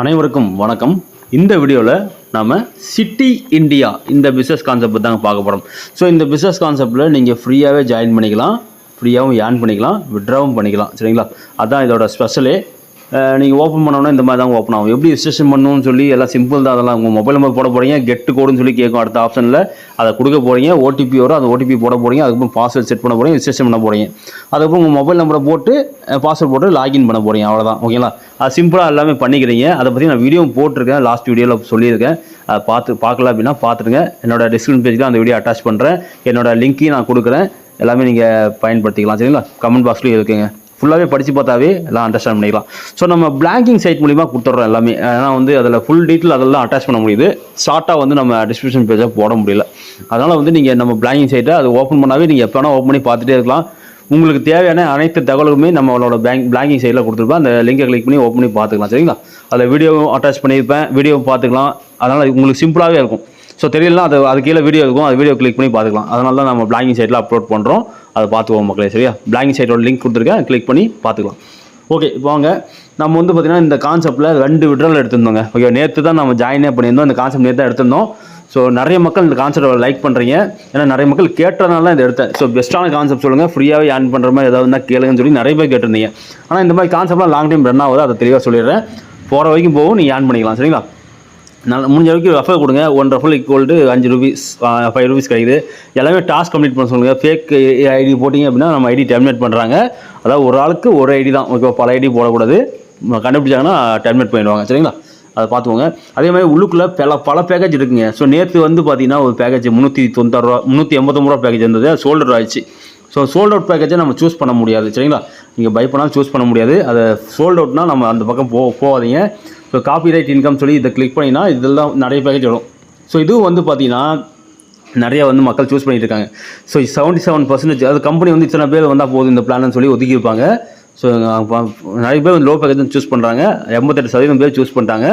அனைவருக்கும் வணக்கம். இந்த வீடியோவில் நாம் சிட்டி இந்தியா இந்த பிஸ்னஸ் கான்செப்ட் தாங்க பார்க்க போகிறோம் ஸோ இந்த பிஸ்னஸ் கான்செப்டில் நீங்கள் ஃப்ரீயாகவே ஜாயின் பண்ணிக்கலாம். ஃப்ரீயாகவும் ஏர்ன் பண்ணிக்கலாம். விட்ராவும் பண்ணிக்கலாம். சரிங்களா? அதான் இதோட ஸ்பெஷலே நீங்கள் ஓப்பன் பண்ணோன்னா இந்த மாதிரி தான் ஓப்பன் ஆகும். எப்படி ரிஜிஸ்ட்ரேஷன் பண்ணணும்னு சொல்லி எல்லாம் சிம்பிள் தான் அதெல்லாம் உங்கள் மொபைல் நம்பர் போட போகிறீங்க கெட்டு கோடுன்னு சொல்லி கேட்கும் அடுத்த ஆப்ஷனில் அதை கொடுக்க போகிறீங்க ஓடிபி வரும் அந்த ஓடிபி போட போகிறீங்க அதுக்கப்புறம் பாஸ்வேர்ட் செட் பண்ண போகிறீங்க ரிஜிஸ்ட்ரேஷன் பண்ண போகிறீங்க அதுக்கப்புறம் உங்கள் மொபைல் நம்பரை போட்டு பாஸ்வேர்ட் போட்டு லாகின் பண்ண போகிறீங்க அவ்வளோதான் ஓகேங்களா அது சிம்பிளாக எல்லாமே பண்ணிக்கிறீங்க. அதை பற்றி நான் வீடியோ போட்டிருக்கேன் லாஸ்ட் வீடியோவில் சொல்லியிருக்கேன். அதை பார்த்து பார்க்கல அப்படின்னா பார்த்துருங்க. என்னோடய டிஸ்கிரிப்ஷன் பேஜில் அந்த வீடியோ அட்டாச் பண்ணுறேன் என்னோடய லிங்க்கையும் நான் கொடுக்குறேன். எல்லாமே நீங்கள் பயன்படுத்திக்கலாம் சரிங்களா? கமெண்ட் பாக்ஸ்லேயும் இருக்குங்க. ஃபுல்லாகவே படித்து பார்த்தாவே எல்லாம் அண்டர்ஸ்டாண்ட் பண்ணிக்கலாம். ஸோ நம்ம பிளாங்கிங் சைட் மூலிமா கொடுத்துட்றோம் எல்லாமே. ஏன்னா வந்து அதில் ஃபுல் டீட்டெயில் அதெல்லாம் அட்டாச் பண்ண முடியுது. ஷார்ட்டாக வந்து நம்ம டிஸ்கிரிப்ஷன் பேஜாக போட முடியல. அதனால் வந்து நீங்கள் நம்ம பிளாங்கிங் சைட்டை அது ஓப்பன் பண்ணாவே நீங்கள் எப்போ வேணால் ஓப்பன் பண்ணி பார்த்துட்டே இருக்கலாம். உங்களுக்கு தேவையான அனைத்து தகவலுமே நம்மளோட பேங்க் பிளாங்கிங் சைடில் கொடுத்துருப்பேன். அந்த லிங்கை கிளிக் பண்ணி ஓப்பன் பண்ணி பார்த்துக்கலாம். சரிங்களா? அதில் வீடியோவும் அட்டாச் பண்ணியிருப்பேன். வீடியோவும் பார்த்துக்கலாம். அதனால் உங்களுக்கு சிம்பிளாகவே இருக்கும். ஸோ தெரியலனா அது அது கீழே வீடியோ இருக்கும். அது வீடியோ கிளிக் பண்ணி பார்த்துக்கலாம். அதனால தான் நம்ம பிளாங்கிங் சைட்டில் அப்லோட் பண்ணுறோம் அதை பார்த்துக்குவோம் மக்களே சரியா? பிளாங்கிங் சைட்டோட லிங்க் கொடுத்துருக்கேன். கிளிக் பண்ணி பார்த்துக்கலாம். ஓகே இப்போ வாங்க. நம்ம வந்து பார்த்திங்கன்னா இந்த கான்செப்ட்டில் ரெண்டு விட்ரல் எடுத்திருந்தோங்க. ஓகே நேற்று தான் நம்ம ஜாயினே பண்ணியிருந்தோம். இந்த கான்செப்ட் நேற்று தான் எடுத்திருந்தோம். ஸோ நிறைய மக்கள் இந்த கான்செப்டை லைக் பண்ணுறீங்க ஏன்னா நிறைய மக்கள் கேட்டனால தான் இதை எடுத்தேன். ஸோ பெஸ்ட்டான கான்செப்ட் சொல்லுங்கள் ஃப்ரீயாகவே ஏர்ன் பண்ணுற மாதிரி ஏதாவது இருந்தால் கேளுங்கன்னு சொல்லி நிறைய பேர் கேட்டிருந்தீங்க. ஆனால் இந்த மாதிரி கான்செப்ட்லாம் லாங் டைம் ரன் ஆகுது. அதை தெளிவாக சொல்லிடுறேன். போகிற வரைக்கும் போகும். நீங்கள் ஏர்ன் பண்ணிக்கலாம். சரிங்களா? நல்ல முடிஞ்ச அளவுக்கு ரெஃபர் கொடுங்க. ஒன் ரெஃபர் ஈக்குவல் டு அஞ்சு ருபீஸ் ஃபைவ் ருபீஸ் கிடைக்குது. எல்லாமே டாஸ்க் கம்ப்ளீட் பண்ண சொல்லுங்கள் ஃபேக் ஐடி போட்டிங்க அப்படின்னா நம்ம ஐடி டெர்மினேட் பண்ணுறாங்க அதாவது ஒரு ஆளுக்கு ஒரு ஐடி தான். ஓகே பல ஐடி போடக்கூடாது. கண்டுபிடிச்சாங்கன்னா டெர்மினேட் பண்ணிடுவாங்க. சரிங்களா? அதை பார்த்துக்கோங்க. அதே மாதிரி உள்ளுக்குள்ளே பல பல பேக்கேஜ் இருக்குங்க. ஸோ நேற்று வந்து பார்த்தீங்கன்னா ஒரு பேக்கேஜ் முந்நூற்றி தொண்ணூத்தாறு ரூபா முந்நூற்றி எண்பத்தொம்பது ரூபா பேக்கேஜ் இருந்தது. சோல்டர் ஆயிடுச்சு. ஸோ சோல்ட் அவுட் பேக்கேஜை நம்ம சூஸ் பண்ண முடியாது. சரிங்களா? நீங்கள் பை பண்ணாலும் சூஸ் பண்ண முடியாது. அதை சோல்ட் அவுட்னால் நம்ம அந்த பக்கம் போ போகாதீங்க. ஸோ காப்பி ரைட் இன்கம் சொல்லி இதை கிளிக் பண்ணினா இதெல்லாம் நிறைய பேக்கேஜ் வரும். ஸோ இதுவும் வந்து பார்த்தீங்கன்னா நிறைய வந்து மக்கள் சூஸ் பண்ணிட்டு இருக்காங்க. ஸோ செவன்ட்டி செவன் பர்சன்டேஜ் அது கம்பெனி வந்து இத்தனை பேர் வந்தால் போதும் இந்த பிளான்னு சொல்லி ஒதுக்கியிருப்பாங்க ஸோ நிறைய பேர் வந்து லோ பேக்கேஜ் சூஸ் பண்ணுறாங்க எண்பத்தெட்டு சதவீதம் பேர் சூஸ் பண்ணிட்டாங்க.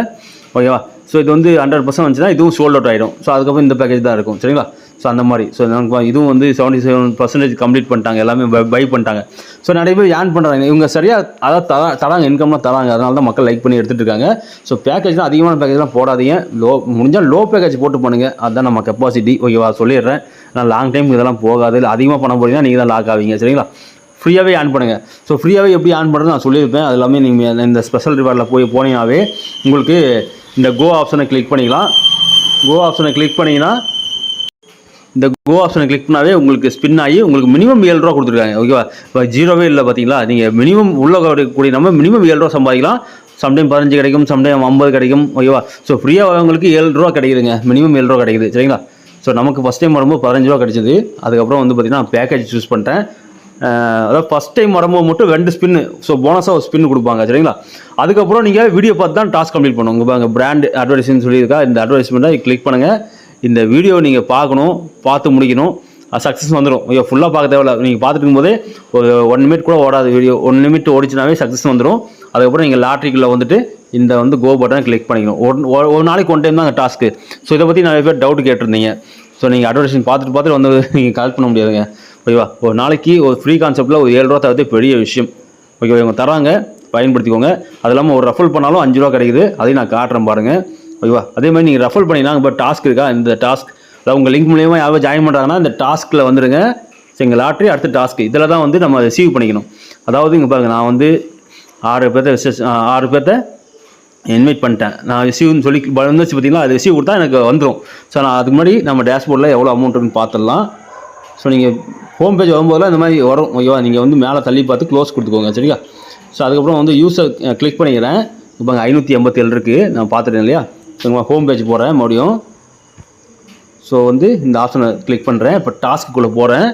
ஓகேவா ஸோ இது வந்து ஹண்ட்ரட் பர்சன்ட் வந்துச்சுன்னா இதுவும் சோல்ட் அவுட் ஆகிடும் ஸோ அதுக்கப்புறம் இந்த பேக்கேஜ் தான் இருக்கும். சரிங்களா? ஸோ அந்த மாதிரி. ஸோ நமக்கு இதுவும் வந்து செவன்ட்டி செவன் பர்சன்டேஜ் கம்ப்ளீட் பண்ணிட்டாங்க. எல்லாமே பை பண்ணிட்டாங்க. ஸோ நிறைய பேர் ஏன் பண்ணுறாங்க இவங்க சரியாக அதாவது தரா தராங்க இன்கம்லாம் தராங்க. அதனால தான் மக்கள் லைக் பண்ணி எடுத்துகிட்டு இருக்காங்க. ஸோ பேக்கேஜ்லாம் அதிகமான பேக்கேஜ்லாம் போடாதீங்க. லோ முடிஞ்சால் லோ பேக்கேஜ் போட்டு பண்ணுங்க. அதுதான் நம்ம கெப்பாசிட்டி ஓகேவா சொல்லிடுறேன். நான் லாங் டைம் இதெல்லாம் போகாது. இல்லை அதிகமாக பண்ண போகிறீங்கன்னா நீங்கள் தான் லாக் ஆவீங்க. சரிங்களா? ஃப்ரீயாகவே ஆன் பண்ணுங்கள் ஸோ ஃப்ரீயாகவே எப்படி ஆன் பண்ணுறது நான் சொல்லியிருப்பேன். அது எல்லாமே நீங்கள் இந்த ஸ்பெஷல் ரிவார்டில் போய் போனீங்கனாவே உங்களுக்கு இந்த கோ ஆப்ஷனை கிளிக் பண்ணிக்கலாம். கோ ஆப்ஷனை கிளிக் பண்ணிங்கன்னா இந்த கோ ஆப்ஷனை கிளிக் பண்ணாவே உங்களுக்கு ஸ்பின் ஆகி உங்களுக்கு மினிமம் ஏழு ரூபா கொடுத்துருக்காங்க. ஓகேவா இப்போ ஜீரோவே இல்லை பார்த்தீங்களா? நீங்கள் மினிமம் உள்ள கூடிய நம்ம மினிமம் ஏழு ரூபா சம்பாதிக்கலாம். சம்டைம் பதினஞ்சு கிடைக்கும் சம்டைம் ஐம்பது கிடைக்கும். ஓகேவா ஸோ ஃப்ரீயாக வரவங்களுக்கு ஏழு ரூபா கிடைக்குதுங்க. மினிமம் ஏழு ரூபா கிடைக்குது. சரிங்களா? ஸோ நமக்கு ஃபஸ்ட் டைம் வரும்போது பதினஞ்சு ரூபா கிடைச்சது. அதுக்கப்புறம் வந்து பார்த்தீங்கன்னா பேக்கேஜ் சூஸ் பண்ணிட்டேன். அதாவது ஃபஸ்ட் டைம் வரும்போது மட்டும் ரெண்டு ஸ்பின்னு ஸோ போனஸாக ஒரு ஸ்பின் கொடுப்பாங்க. சரிங்களா? அதுக்கப்புறம் நீங்கள் வீடியோ பார்த்து தான் டாஸ்க் கம்ப்ளீட் பண்ணுவோம் உங்கள் பிராண்ட் அட்வர்டைஸ்மெண்ட் சொல்லியிருக்கா. இந்த அட்வர்டைஸ்மெண்ட்டை கிளிக் பண்ணுங்கள் இந்த வீடியோ நீங்கள் பார்க்கணும் பார்த்து முடிக்கணும். சக்ஸஸ் வந்துடும் ஐயோ ஃபுல்லாக பார்க்க தேவையில்ல. நீங்கள் பார்த்துட்டு இருக்கும்போதே ஒரு ஒன் நிமிட் கூட ஓடாது வீடியோ ஒன் நிமிட் ஓடிச்சுனாவே சக்ஸஸ் வந்துடும் அதுக்கப்புறம் நீங்கள் லாட்ரிக்குள்ளே வந்துட்டு இந்த வந்து கோ பட்டனை கிளிக் பண்ணிக்கணும். ஒரு ஒரு- ஒரு நாளைக்கு ஒன் டைம் தான் டாஸ்க்கு ஸோ இதை பற்றி நிறைய பேர் டவுட் கேட்டிருந்தீங்க. ஸோ நீங்கள் அட்வர்டைஸ்மெண்ட் பார்த்துட்டு பார்த்துட்டு வந்து நீங்கள் கலெக்ட் பண்ண முடியாதுங்க. ஓகேவா ஒரு நாளைக்கு ஒரு ஃப்ரீ கான்செப்ட்டில் ஒரு ஏழு ரூபா தரது பெரிய விஷயம். ஓகேவா இவங்க தராங்க பயன்படுத்திக்கோங்க. அது இல்லாமல் ஒரு ரஃபல் பண்ணாலும் அஞ்சு ரூபா கிடைக்குது. அதையும் நான் காட்டுறேன் பாருங்கள் ஓகேவா? அதே மாதிரி நீங்கள் ரெஃபர் பண்ணினா இப்போ டாஸ்க் இருக்கா? இந்த டாஸ்க் அதாவது உங்கள் லிங்க் மூலியமாக யாராவது ஜாயின் பண்ணுறாங்கன்னா இந்த டாஸ்க்கில் வந்துடுங்க சரி எங்கள் லாட்ரி அடுத்த டாஸ்க் இதில் தான் வந்து நம்ம ரிசீவ் பண்ணிக்கணும். அதாவது இங்கே பாருங்கள் நான் வந்து ஆறு பேர்த்த ஆறு பேர்த்த இன்வைட் பண்ணிட்டேன். நான் ரிசீவ்னு சொல்லி வந்துச்சு பார்த்தீங்களா? அது ரிசீவ் கொடுத்தா எனக்கு வந்துடும் ஸோ நான் அதுக்கு முன்னாடி நம்ம டேஷ்போர்டில் எவ்வளோ அமௌண்ட்டுன்னு பார்த்துடலாம். ஸோ நீங்கள் ஹோம் பேஜ் வரும்போதெல்லாம் இந்த மாதிரி வரும். ஓகேவா? நீங்கள் வந்து மேலே தள்ளி பார்த்து க்ளோஸ் கொடுத்துக்கோங்க சரியா? ஸோ அதுக்கப்புறம் வந்து யூஸர் கிளிக் பண்ணிக்கிறேன். இப்போ ஐநூற்றி எண்பத்தேழு இருக்குது நான் பார்த்துட்டேன் இல்லையா? ஸோ ஹோம் பேஜ் போகிறேன் மறுபடியும். ஸோ வந்து இந்த ஆப்ஷனை கிளிக் பண்ணுறேன் இப்போ டாஸ்க்குள்ளே போகிறேன்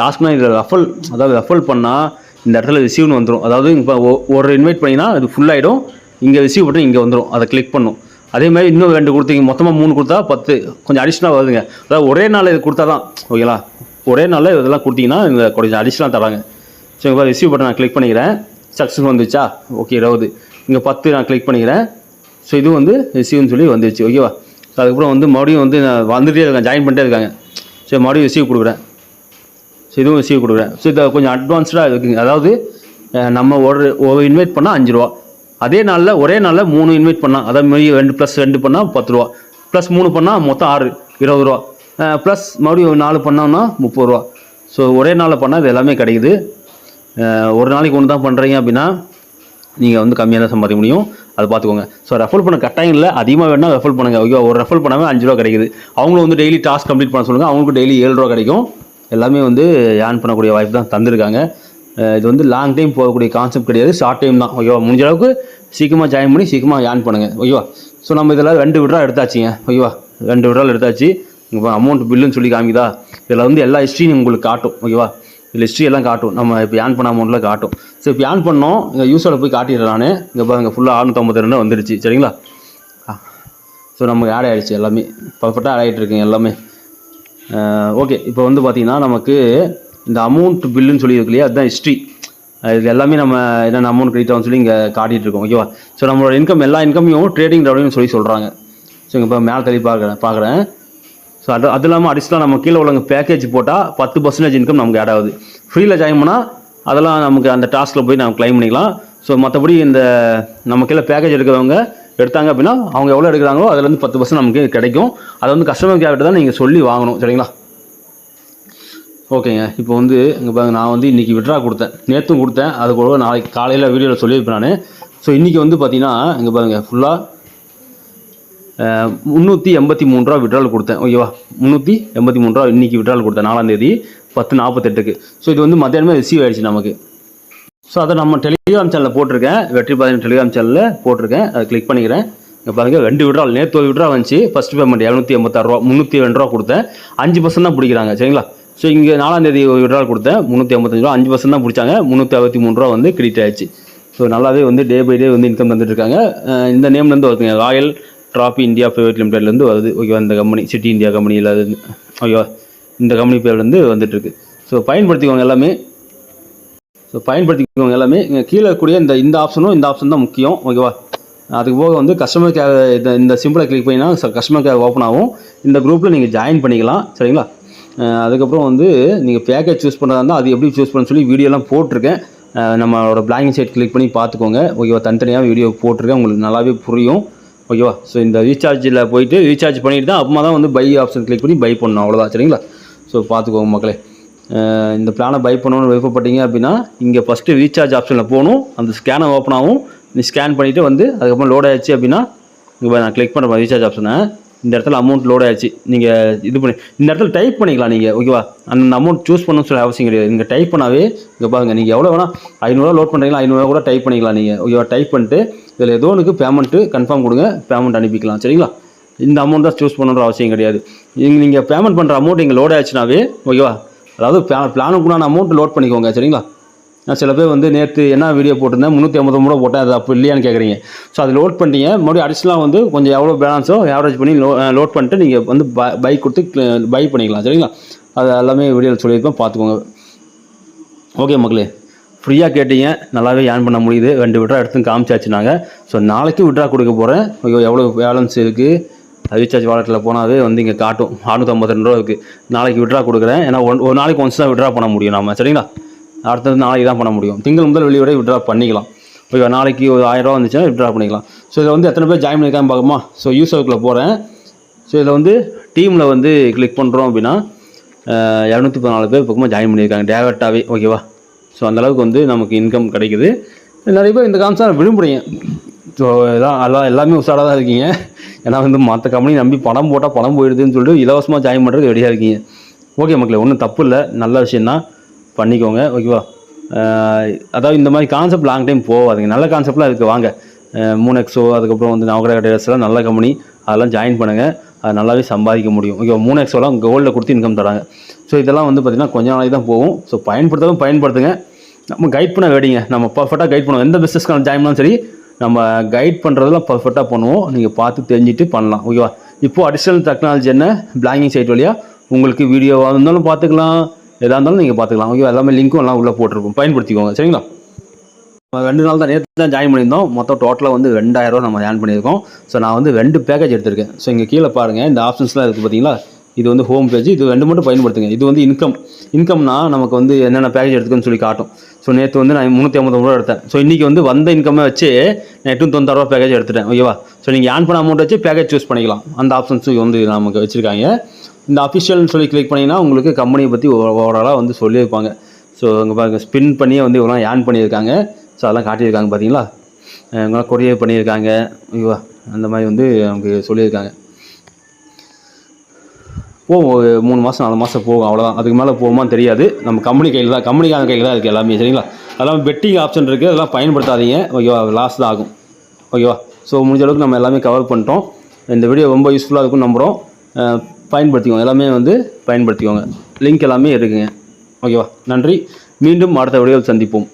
டாஸ்க்னால் இதில் ரஃபல் அதாவது ரஃபல் பண்ணால் இந்த இடத்துல ரிசீவ்னு வந்துடும் அதாவது இப்போ ஒரு இன்வைட் பண்ணிங்கன்னா அது ஃபுல்லாகிடும் ஆகிடும் இங்கே ரிசீவ் பண்ணி இங்கே வந்துடும் அதை கிளிக் பண்ணும். அதே மாதிரி இன்னும் ரெண்டு கொடுத்தீங்க மொத்தமாக மூணு கொடுத்தா பத்து. கொஞ்சம் அடிஷ்னலாக வருதுங்க. அதாவது ஒரே நாள் இது கொடுத்தா தான் ஓகேங்களா ஒரே நாளில் இதெல்லாம் கொடுத்தீங்கன்னா இந்த கொஞ்சம் அடிஷ்னலாக தராங்க. ஸோ இப்போ ரிசீவ் பட்டன் நான் கிளிக் பண்ணிக்கிறேன். சக்ஸஸ் வந்துச்சா? ஓகே இருபது இங்கே பத்து நான் கிளிக் பண்ணிக்கிறேன். ஸோ இது வந்து ரிசீவ்னு சொல்லி வந்துருச்சு. ஓகேவா ஸோ அதுக்கப்புறம் வந்து மறுபடியும் வந்து நான் வந்துட்டே இருக்கேன். ஜாயின் பண்ணிட்டே இருக்காங்க. சரி மறுபடியும் ரிசீவ் கொடுக்குறேன். ஸோ இதுவும் ரிசீவ் கொடுக்குறேன். ஸோ இதை கொஞ்சம் அட்வான்ஸ்டாக இருக்குங்க. அதாவது நம்ம ஒரு ஒரு இன்வைட் பண்ணால் அஞ்சு ரூபா. அதே நாளில் ஒரே நாளில் மூணு இன்வைட் பண்ணால் அதாவது மாதிரி ரெண்டு ப்ளஸ் ரெண்டு பண்ணால் பத்து ரூபா. ப்ளஸ் மூணு பண்ணால் மொத்தம் ஆறு இருபது ரூபா. ப்ளஸ் மறுபடியும் நாலு பண்ணோம்னா முப்பது ரூபா. ஸோ ஒரே நாளில் பண்ணால் இது எல்லாமே கிடைக்குது. ஒரு நாளைக்கு ஒன்று தான் பண்ணுறீங்க அப்படின்னா நீங்கள் வந்து கம்மியாக தான் சம்பாதிக்க முடியும். அதை பார்த்துக்கோங்க. ஸோ ரெஃபர் பண்ண கட்டாயம் இல்லை. அதிகமாக வேணால் ரெஃபர் பண்ணுங்கள் ஓகே ஒரு ரெஃபர் பண்ணாமல் அஞ்சு ரூபா கிடைக்குது. அவங்களும் வந்து டெய்லி டாஸ்க் கம்ப்ளீட் பண்ண சொல்லுங்கள் அவங்களுக்கு டெய்லி ஏழு ரூபா கிடைக்கும். எல்லாமே வந்து ஏர்ன் பண்ணக்கூடிய வாய்ப்பு தான் தந்திருக்காங்க. இது வந்து லாங் டைம் போகக்கூடிய கான்செப்ட் கிடையாது. ஷார்ட் டைம் தான். ஓகேவா முடிஞ்ச அளவுக்கு சீக்கிரமாக ஜாயின் பண்ணி சீக்கிரமாக ஏர்ன் பண்ணுங்கள் ஓகேவா ஸோ நம்ம இதில் ரெண்டு விட்ரா எடுத்தாச்சுங்க. ஓகேவா ரெண்டு விட்ரால் எடுத்தாச்சு. இப்போ அமௌண்ட் பில்லுன்னு சொல்லி காமிக்குதா? இதில் வந்து எல்லா ஹிஸ்ட்ரியும் உங்களுக்கு காட்டும். ஓகேவா இதில் ஹிஸ்ட்ரி எல்லாம் காட்டும். நம்ம இப்போ ஏன் பண்ண அமௌண்ட்டில் காட்டும். ஸோ இப்போ ஏன் பண்ணோம். இங்கே யூஸோட போய் காட்டிடுறேன் நான். இங்கே பாருங்க ஃபுல்லாக அறுநூத்தம்பத்தி ரெண்டு வந்துடுச்சு சரிங்களா? ஸோ நமக்கு ஆட் ஆகிடுச்சு எல்லாமே. பர்ஃபெக்டாக ஆட் ஆகிட்டு இருக்குங்க எல்லாமே. ஓகே இப்போ வந்து பார்த்தீங்கன்னா நமக்கு இந்த அமௌண்ட் பில்லுன்னு சொல்லியிருக்கு இல்லையா? அதுதான் ஹிஸ்ட்ரி இது எல்லாமே நம்ம என்னென்ன அமௌண்ட் கிரெடிட் ஆகும் சொல்லி இங்கே காட்டிகிட்டு இருக்கோம். ஓகேவா ஸோ நம்மளோட இன்கம் எல்லா இன்கமையும் ட்ரேடிங் ரெவன்யூன்னு சொல்லி சொல்கிறாங்க ஸோ இங்கே இப்போ மேலே தள்ளி பார்க்குறேன் பார்க்குறேன். ஸோ அது அது இல்லாமல் அடிஷ்னலாக நம்ம கீழே உள்ளவங்க பேக்கேஜ் போட்டால் பத்து பர்சன்டேஜ் இன்கம் நமக்கு ஆட் ஆகுது. ஃப்ரீயில் ஜாயின் பண்ணால் அதெல்லாம் நமக்கு அந்த டாஸ்கில் போய் நம்ம கிளைம் பண்ணிக்கலாம். ஸோ மற்றபடி இந்த நம்ம கீழே பேக்கேஜ் எடுக்கிறவங்க எடுத்தாங்க அப்படின்னா அவங்க எவ்வளோ எடுக்கிறாங்களோ அதுலேருந்து பத்து பர்சன்ட் நமக்கு கிடைக்கும். அதை வந்து கஸ்டமர் கேர்கிட்ட தான் நீங்கள் சொல்லி வாங்கணும் சரிங்களா? ஓகேங்க இப்போ வந்து இங்கே பாருங்க நான் வந்து இன்றைக்கி விட்ரா கொடுத்தேன். நேற்றும் கொடுத்தேன். அது கூட நாளைக்கு காலையில் வீடியோவில் சொல்லியிருப்பேன் நான். ஸோ இன்றைக்கி வந்து பார்த்தீங்கன்னா இங்கே பாருங்கள் ஃபுல்லாக முந்நூற்றி எண்பத்தி மூணு ரூபா விட்ரால் கொடுத்தேன் ஓகேவா முந்நூற்றி எண்பத்தி மூணு ரூபா இன்றைக்கி விட்ரால் கொடுத்தேன் நாலாந்தேதி பத்து நாற்பத்தெட்டுக்கு. ஸோ இது வந்து மத்தியானமே ரிசீவ் ஆகிடுச்சு நமக்கு. ஸோ அதை நம்ம டெலிகிராம் சேனலில் போட்டிருக்கேன். வெற்றி பாதின டெலிகிராம் சேனலில் போட்டிருக்கேன். அதை கிளிக் பண்ணிக்கிறேன். இங்கே பாருங்க ரெண்டு விட்ரால் நேற்று ஒரு விட்ரா வந்துச்சு. ஃபஸ்ட் பேமெண்ட் இரநூத்தி எண்பத்தாறு ரூபா முந்நூற்றி ரெண்டு ரூபா கொடுத்தேன். அஞ்சு பர்சன்ட் தான் பிடிக்கிறாங்க சரிங்களா? ஸோ இங்கே நாலாம் தேதி ஒரு விட்ரால் கொடுத்தேன். முந்நூற்றி ஐம்பத்தஞ்சு ரூபா அஞ்சு பர்சன்ட் தான் பிடிச்சாங்க. முந்நூற்றி அறுபத்தி மூணு ரூபா வந்து கிரெடிட் ஆயிடுச்சு. ஸோ நல்லாவே வந்து டே பை டே வந்து இன்கம் தந்துட்டுருக்காங்க இந்த நேம்லேருந்து வருதுங்க ராயல் ட்ராபி இந்தியா ப்ரைவேட் லிமிடெட்லேருந்து வருது. ஓகேவா இந்த கம்பெனி சிட்டி இந்தியா கம்பெனியில் ஓகேவா இந்த கம்பெனி பேர்லேருந்து வந்துட்டுருக்கு ஸோ பயன்படுத்திக்கோங்க எல்லாமே. ஸோ பயன்படுத்திக்கோங்க எல்லாமே. இங்கே கீழே இருக்கக்கூடிய இந்த இந்த ஆப்ஷனும் இந்த ஆப்ஷன் தான் முக்கியம். ஓகேவா அதுக்கு போக வந்து கஸ்டமர் கேர் இந்த இந்த சிம்பிளை கிளிக் பண்ணிங்கன்னா கஸ்டமர் கேர் ஓப்பன் ஆகும். இந்த குரூப்பில் நீங்கள் ஜாயின் பண்ணிக்கலாம். சரிங்களா? அதுக்கப்புறம் வந்து நீங்கள் பேக்கேஜ் சூஸ் பண்ணுறதா இருந்தால் அது எப்படி சூஸ் பண்ண சொல்லி வீடியோலாம் போட்டிருக்கேன். நம்மளோட பிளாங்கிங் சைட் கிளிக் பண்ணி பார்த்துக்கோங்க. ஓகேவா தனித்தனியாக வீடியோ போட்டிருக்கேன். உங்களுக்கு நல்லாவே புரியும். ஓகேவா ஸோ இந்த ரீசார்ஜில் போயிட்டு ரீசார்ஜ் பண்ணிட்டு தான் அப்புறமா தான் வந்து பை ஆப்ஷன் கிளிக் பண்ணி பை பண்ணணும். அவ்வளோதான் சரிங்களா? ஸோ பார்த்துக்கோங்க மக்களே. இந்த பிளானை பை பண்ணணும்னு விருப்பப்பட்டீங்க அப்படின்னா இங்கே ஃபஸ்ட்டு ரீசார்ஜ் ஆப்ஷனில் போகணும். அந்த ஸ்கேனை ஓப்பன் ஆகும். நீ ஸ்கேன் பண்ணிவிட்டு வந்து அதுக்கப்புறம் லோட் ஆயிடுச்சு அப்படின்னா இங்கே நான் கிளிக் பண்ணுறேன் ரீசார்ஜ் ஆப்ஷனை இந்த இடத்துல அமௌண்ட் லோட் ஆயிடுச்சு. நீங்கள் இது பண்ணி இந்த இடத்துல டைப் பண்ணிக்கலாம் நீங்கள் ஓகேவா அந்த அமௌண்ட் சூஸ் பண்ணணும்னு சொல்லி அவசியம் கிடையாது. நீங்கள் டைப் பண்ணாவே இங்கே பாருங்கள் நீங்கள் எவ்வளோ வேணால் ஐநூறுரூவா லோட் பண்ணுறீங்களா ஐநூறுரூவா கூட டைப் பண்ணிக்கலாம் நீங்கள் ஓகேவா டைப் பண்ணிட்டு இதில் ஏதோ ஒன்றுக்கு பேமெண்ட்டு கன்ஃபார்ம் கொடுங்க பேமெண்ட் அனுப்பிக்கலாம். சரிங்களா? இந்த அமௌண்ட் தான் சூஸ் பண்ணணுன்ற அவசியம் கிடையாது. இங்கே நீங்கள் பேமெண்ட் பண்ணுற அமௌண்ட் இங்கே லோட் ஆயிடுச்சுனாவே ஓகேவா அதாவது பிளானுக்குண்டான அமௌண்ட் லோட் பண்ணிக்கோங்க சரிங்களா? நான் சில பேர் வந்து நேற்று என்ன வீடியோ போட்டிருந்தேன்? முந்நூற்றி ஐம்பது ரூபா போட்டேன். அது அப்போ இல்லையான்னு கேட்குறீங்க ஸோ அது லோட் பண்ணிட்டீங்க. மறுபடியும் அடிஷனலாக வந்து கொஞ்சம் எவ்வளோ பேலன்ஸோ ஆவரேஜ் பண்ணி லோ லோட் பண்ணிட்டு நீங்கள் வந்து பைக் கொடுத்து பை பண்ணிக்கலாம். சரிங்களா? அது எல்லாமே வீடியோவில் சொல்லியிருப்பேன். பார்த்துக்கோங்க. ஓகே மக்களே. ஃப்ரீயாக கேட்டீங்க. நல்லாவே ஏர்ன் பண்ண முடியுது. ரெண்டு விட்ரா எடுத்து காமிச்சாச்சு நாங்கள் ஸோ நாளைக்கு விட்ரா கொடுக்க போகிறேன் ஐயோ எவ்வளோ பேலன்ஸ் இருக்குது ரீசார்ஜ் வாலெட்டில் போனாவே வந்து இங்கே காட்டும். அறுநூத்தம்பத்தி ரெண்டு ரூபா இருக்குது நாளைக்கு விட்ரா கொடுக்குறேன். ஏன்னா ஒன் ஒரு நாளைக்கு ஒன்ஸ் தான் விட்ரா பண்ண முடியும் நம்ம சரிங்களா? அடுத்தது நாளைக்கு தான் பண்ண முடியும். திங்கள் முதல் வெளியோட விட்ரா பண்ணிக்கலாம். இப்போ நாளைக்கு ஒரு ஆயிரம் ரூபா வந்துச்சுன்னா விட்ரா பண்ணிக்கலாம். ஸோ இதில் வந்து எத்தனை பேர் ஜாயின் பண்ணியிருக்காங்க பார்க்குமா ஸோ யூஸ் யூசருக்குள்ளே போகிறேன் ஸோ இதில் வந்து டீமில் வந்து கிளிக் பண்ணுறோம் அப்படின்னா இரநூத்தி பதினாலு பேர் பக்கமாக ஜாயின் பண்ணியிருக்காங்க டேரக்டாகவே ஓகேவா? ஸோ அந்தளவுக்கு வந்து நமக்கு இன்கம் கிடைக்குது. நிறைய பேர் இந்த காமிச்சா விரும்புகிறீங்க ஸோ எல்லாம் எல்லாம் எல்லாமே உஷாராக தான் இருக்கீங்க. ஏன்னா வந்து மற்ற கம்பெனி நம்பி பணம் போட்டால் பணம் போயிடுதுன்னு சொல்லிட்டு இலவசமாக ஜாயின் பண்ணுறதுக்கு ரெடியாக இருக்கீங்க. ஓகே மக்களே ஒன்றும் தப்பு இல்லை. நல்ல விஷயந்தான் பண்ணிக்கோங்க ஓகேவா அதாவது இந்த மாதிரி கான்செப்ட் லாங் டைம் போகாதுங்க. நல்ல கான்செப்ட்லாம் இருக்குது வாங்க. மூணு எக்ஸோ அதுக்கப்புறம் வந்து நவகிரக டேஸ்லாம் நல்ல கம்பெனி அதெல்லாம் ஜாயின் பண்ணுங்கள் அது நல்லாவே சம்பாதிக்க முடியும். ஓகேவா மூணு எக்ஸோலாம் கோல்டில் கொடுத்து இன்கம் தராங்க. ஸோ இதெல்லாம் வந்து பார்த்திங்கன்னா கொஞ்ச நாளைக்கு தான் போகும். ஸோ பயன்படுத்தவும் பயன்படுத்துங்க. நம்ம கைட் பண்ண வேடிங்க நம்ம பர்ஃபெக்டாக கைட் பண்ணுவோம். எந்த பிஸ்னஸ்க்கான ஜாயின் சரி நம்ம கைட் பண்ணுறதெல்லாம் பர்ஃபெக்டாக பண்ணுவோம். நீங்கள் பார்த்து தெரிஞ்சுட்டு பண்ணலாம். ஓகேவா இப்போது அடிஷ்னல் டெக்னாலஜி என்ன? பிளாங்கிங் சைட் வழியாக உங்களுக்கு வீடியோவாக இருந்தாலும் பார்த்துக்கலாம். எதாக இருந்தாலும் நீங்கள் பார்த்துக்கலாம் ஓகே எல்லாமே லிங்க்கும் எல்லாம் உள்ளே போட்டிருப்போம் பயன்படுத்திக்கோங்க. சரிங்களா? நம்ம ரெண்டு நாள் தான் நேற்று தான் ஜாயின் பண்ணியிருந்தோம். மொத்தம் டோட்டலாக வந்து ரெண்டாயிரம் நம்ம ஜாயின் பண்ணியிருக்கோம். ஸோ நான் வந்து ரெண்டு பேக்கேஜ் எடுத்திருக்கேன். ஸோ இங்கே கீழே பாருங்கள் இந்த ஆப்ஷன்ஸ்லாம் இருக்குது பார்த்தீங்களா இது வந்து ஹோம் பேஜ் இது ரெண்டு மட்டும் பயன்படுத்துங்க. இது வந்து இன்கம் இன்கம்னா நமக்கு வந்து என்னென்ன பேக்கேஜ் எடுத்துக்கன்னு சொல்லி காட்டும். ஸோ நேற்று வந்து நான் முந்நூற்றி ஐம்பது ரூபா எடுத்தேன். ஸோ இன்றைக்கி வந்து வந்த இன்கம்மை வச்சு நான் எட்நூத்தி தொண்ணூறு பேக்கேஜ் எடுத்துட்டேன். ஓகேவா ஸோ நீங்கள் ஆன் பண்ண அமௌண்ட் வச்சு பேக்கேஜ் சூஸ் பண்ணிக்கலாம். அந்த ஆப்ஷன்ஸும் வந்து நமக்கு வச்சுருக்காங்க. இந்த அஃபிஷியல்னு சொல்லி கிளிக் பண்ணிங்கன்னா உங்களுக்கு கம்பெனியை பற்றி ஓவராலாக வந்து சொல்லியிருப்பாங்க. ஸோ அங்கே பாருங்க ஸ்பின் பண்ணியே வந்து இவ்வளோ ஏர்ன் பண்ணியிருக்காங்க. ஸோ அதெல்லாம் காட்டியிருக்காங்க பார்த்தீங்களா இவங்களாம் கொரியர் பண்ணியிருக்காங்க. ஓகேவா அந்த மாதிரி வந்து அவங்க சொல்லியிருக்காங்க. போகும் ஒரு மூணு மாதம் நாலு மாதம் போகும் அவ்வளோதான் அதுக்கு மேலே போகுமான்னு தெரியாது. நம்ம கம்பெனி கையில் தான் கம்பெனிக்கான கையில் தான் இருக்குது எல்லாமே சரிங்களா? அதெல்லாம் பெட்டிங் ஆப்ஷன் இருக்குது அதெல்லாம் பயன்படுத்தாதீங்க. ஓகேவா? லாஸ் தான் ஆகும். ஓகேவா? ஸோ முடிஞ்ச அளவுக்கு நம்ம எல்லாமே கவர் பண்ணிட்டோம். இந்த வீடியோ ரொம்ப யூஸ்ஃபுல்லாக இருக்கும்னு நம்புகிறோம் பயன்படுத்திக்கோங்க. எல்லாமே வந்து பயன்படுத்திக்கோங்க. லிங்க் எல்லாமே இருக்குங்க. ஓகேவா? நன்றி. மீண்டும் அடுத்த வீடியோவில் சந்திப்போம்.